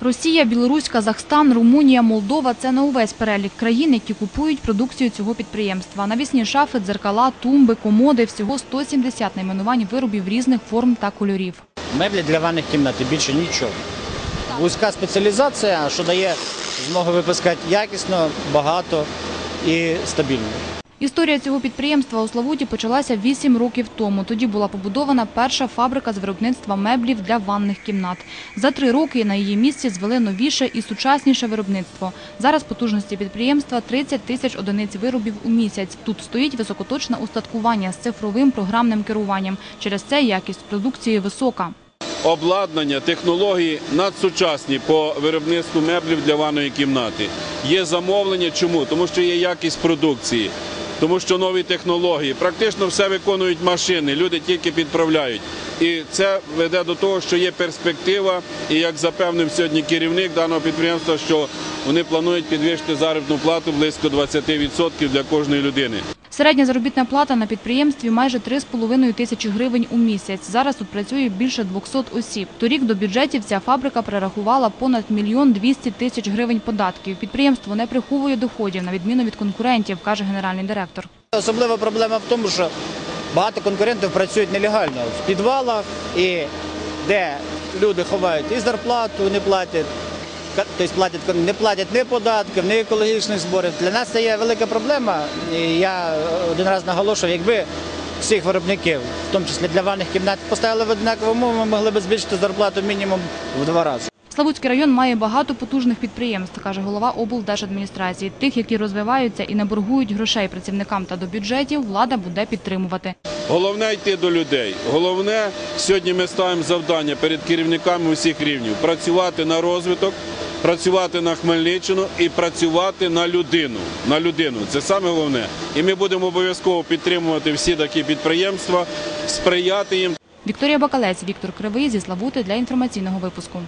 Росія, Білорусь, Казахстан, Румунія, Молдова – це не увесь перелік країн, які купують продукцію цього підприємства. Навісні шафи, дзеркала, тумби, комоди – всього 170 найменувань виробів різних форм та кольорів. Меблі для ванних кімнат і більше нічого. Вузька спеціалізація, що дає змогу випускати якісно, багато і стабільно. Історія цього підприємства у Славуті почалася 8 років тому. Тоді була побудована перша фабрика з виробництва меблів для ванних кімнат. За три роки на її місці звели новіше і сучасніше виробництво. Зараз потужності підприємства 30 тисяч одиниць виробів у місяць. Тут стоїть високоточне устаткування з цифровим програмним керуванням. Через це якість продукції висока. обладнання, технології надсучасні по виробництву меблів для ванної кімнати. Є замовлення. Чому? Тому що є якість продукції, тому що нові технології. Практично все виконують машини, люди тільки підправляють. І це веде до того, що є перспектива, і як запевнив сьогодні керівник даного підприємства, що вони планують підвищити заробітну плату близько 20% для кожної людини. Середня заробітна плата на підприємстві майже 3,5 тисячі гривень у місяць. Зараз тут працює більше 200 осіб. Торік до бюджетів ця фабрика перерахувала понад мільйон 200 тисяч гривень податків. Підприємство не приховує доходів, на відміну від конкурентів, каже генеральний директор. Особлива проблема в тому, що багато конкурентів працюють нелегально в підвалах, і де люди ховають і зарплату, не платять. Тобто платять, не платять ні податків, ні екологічних зборів. Для нас це є велика проблема. І я один раз наголошував, якби всіх виробників, в тому числі для ванних кімнат, поставили в однакову умови, ми могли б збільшити зарплату мінімум в два рази. Славутський район має багато потужних підприємств, каже голова облдержадміністрації. Тих, які розвиваються і не боргують грошей працівникам та до бюджетів, влада буде підтримувати. Головне йти до людей. Головне сьогодні ми ставимо завдання перед керівниками усіх рівнів працювати на розвиток, працювати на Хмельниччину і працювати на людину. На людину це саме головне. І ми будемо обов'язково підтримувати всі такі підприємства, сприяти їм. Вікторія Бакалець, Віктор Кривий зі Славути для інформаційного випуску.